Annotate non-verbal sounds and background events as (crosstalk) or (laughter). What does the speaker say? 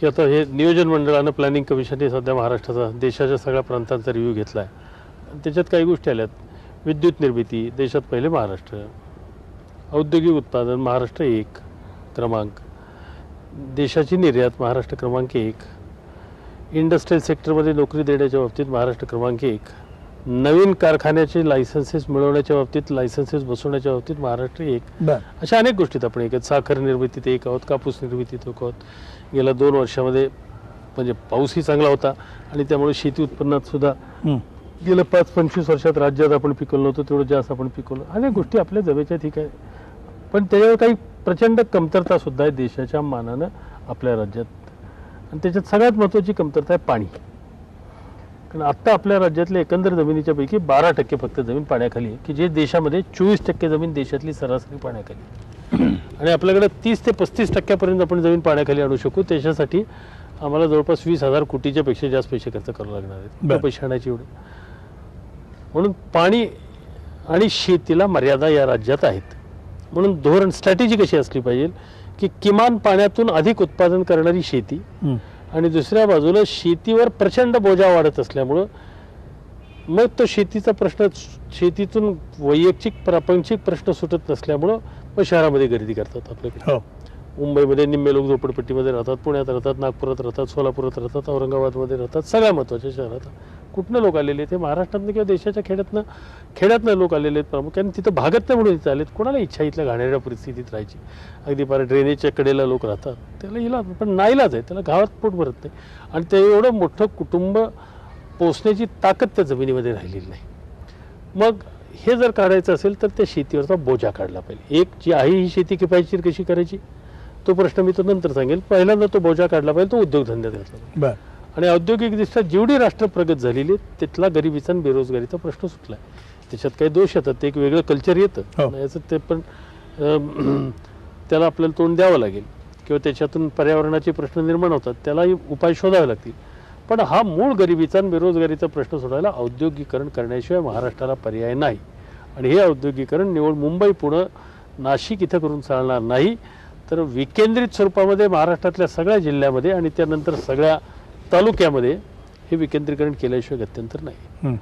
की आता हे नियोजन मंडळानं प्लॅनिंग कमिशनने सध्या महाराष्ट्राचा देशाच्या सगळ्या प्रांतांचा रिव्ह्यू घेतला आहे त्याच्यात काही गोष्टी आल्यात. विद्युत निर्मिती देशात पहिले महाराष्ट्र. औद्योगिक उत्पादन महाराष्ट्र एक क्रमांक. देशाची निर्यात महाराष्ट्र क्रमांक एक. इंडस्ट्रियल सेक्टरमध्ये नोकरी देण्याच्या बाबतीत महाराष्ट्र क्रमांक एक. नवीन कारखान्याचे लायसन्सेस मिळवण्याच्या बाबतीत लायसन्सेस बसवण्याच्या बाबतीत महाराष्ट्र एक. अशा अनेक गोष्टीत आपण एक. साखर निर्मितीत एक आहोत कापूस निर्मितीत एक आहोत. गेल्या दोन वर्षामध्ये म्हणजे पाऊसही चांगला होता आणि त्यामुळे शेती उत्पन्नात सुद्धा. गेल्या पाच पंचवीस वर्षात राज्यात आपण पिकवलं नव्हतं तेवढं जास्त आपण पिकवलं. अनेक गोष्टी आपल्या जवळच्या ठीक आहे. पण त्याच्यावर काही प्रचंड कमतरता सुद्धा आहे देशाच्या मानानं आपल्या राज्यात. आणि त्याच्यात सगळ्यात महत्त्वाची कमतरता आहे पाणी. कारण आत्ता आपल्या राज्यातल्या एकंदर जमिनीच्या पैकी बारा टक्के फक्त जमीन पाण्याखाली आहे की जे देशामध्ये चोवीस टक्के जमीन देशातली सरासरी पाण्याखाली. (clears throat) आणि आपल्याकडे तीस ते पस्तीस टक्क्यापर्यंत आपण जमीन पाण्याखाली आणू शकू. त्याच्यासाठी आम्हाला जवळपास वीस हजार कोटीच्या पेक्षा जास्त पैसे खर्च करावे लागणार आहेत. पैसे आणायचे एवढे. म्हणून पाणी आणि शेतीला मर्यादा या राज्यात आहेत. म्हणून धोरण स्ट्रॅटेजी कशी असली पाहिजे की किमान पाण्यातून अधिक उत्पादन करणारी शेती. आणि दुसऱ्या बाजूला शेतीवर प्रचंड बोजा वाढत असल्यामुळं मग तो शेतीचा प्रश्न शेतीतून वैयक्तिक प्रापंचिक प्रश्न सुटत नसल्यामुळं मग शहरामध्ये गर्दी करतात आपल्याकडे हो. मुंबईमध्ये निम्मे लोक झोपडपट्टीमध्ये राहतात पुण्यात राहतात नागपुरात राहतात सोलापुरात राहतात औरंगाबादमध्ये राहतात सगळ्या महत्त्वाच्या शहरात. कुठनं लोक आलेले आहेत? हे महाराष्ट्रातनं किंवा देशाच्या खेड्यातनं खेड्यातनं लोक आलेले आहेत प्रामुख्याने. तिथं भागत नाही म्हणून इथं आलेत. कोणाला इच्छा इथल्या घाणेरड्या परिस्थितीत राहायची? अगदी फार ड्रेनेजच्या कडेला लोक राहतात. त्याला इलाज पण नाईलाज आहे. त्याला गावात पोट भरत नाही. आणि ते एवढं मोठं कुटुंब पोचण्याची ताकद त्या जमिनीमध्ये राहिलेली नाही. मग हे जर काढायचं असेल तर त्या शेतीवरचा बोजा काढला पाहिजे. एक जी आहे ही शेती किफायतशीर कशी करायची? तो प्रश्न मी तो नंतर सांगेल. पहिल्यांदा तो बोजा काढला पाहिजे. तो उद्योगधंद्यात घातला बरं. आणि औद्योगिकदृष्ट्या जेवढी राष्ट्र प्रगत झालेली आहे, तिथला गरिबीचा आणि बेरोजगारीचा प्रश्न सुटला आहे त्याच्यात काही दोष येतात ते एक वेगळं कल्चर हो. येतं याचं ते पण (clears throat) त्याला आपल्याला तोंड द्यावं लागेल. किंवा त्याच्यातून पर्यावरणाचे प्रश्न निर्माण होतात त्यालाही उपाय शोधावे लागतील. पण हा मूळ गरिबीचा आणि बेरोजगारीचा प्रश्न सोडायला औद्योगिकरण करण्याशिवाय महाराष्ट्राला पर्याय नाही. आणि हे औद्योगिकरण निवड मुंबई पुणे नाशिक इथं करून चालणार नाही. तर विकेंद्रित स्वरूपामध्ये महाराष्ट्रातल्या सगळ्या जिल्ह्यामध्ये आणि त्यानंतर सगळ्या तालुक्यामध्ये हे विकेंद्रीकरण केल्याशिवाय गत्यंतर नाही.